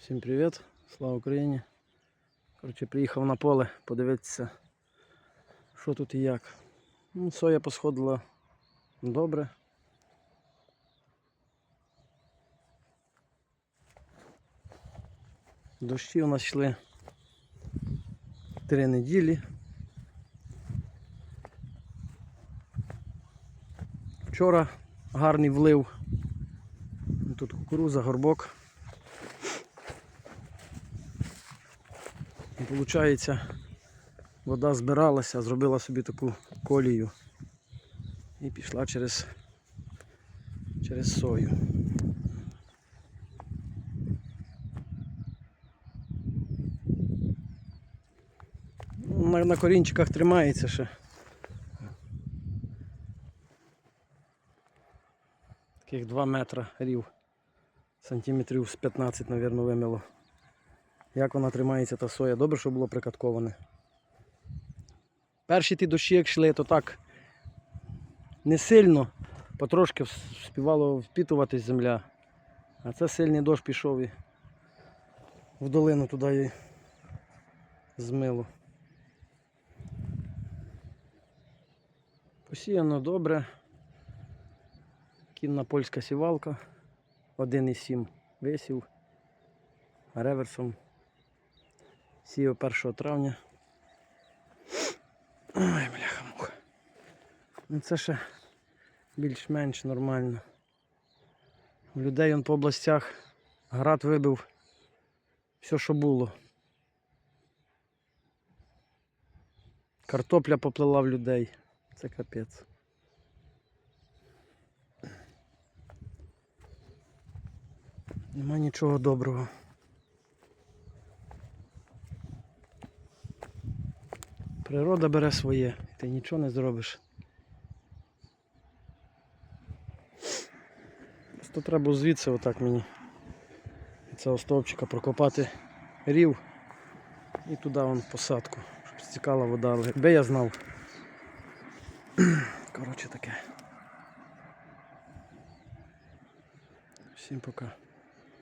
Всім привіт, слава Україні. Коротше, приїхав на поле подивитися, що тут і як. Ну, соя посходила добре. Дощі у нас йшли три неділі. Вчора гарний влив. Тут кукуруза, горбок. Виходить, вода збиралася, зробила собі таку колію і пішла через, через сою. На, на корінчиках тримається ще. Таких 2 метра рів. Сантиметрів з 15, мабуть, вимило. Як вона тримається та соя? Добре, що було прикатковане. Перші ті дощі, як йшли, то так не сильно, потрошки співало впітуватись земля. А це сильний дощ пішов і в долину туди її змило. Посіяно добре. Кінна польська сівалка. 1,7 висів. Реверсом Сіяв 1 травня. Ой, бляха муха. Ну це ще більш-менш нормально. У людей он по областях град вибив все, що було. Картопля поплила в людей. Це капець. Нема нічого доброго. Природа бере своє, ти нічого не зробиш. Просто треба звідси отак мені цього стовпчика прокопати рів і туди вон посадку, щоб стікала вода. Але Якби я знав. Коротше таке. Всім пока.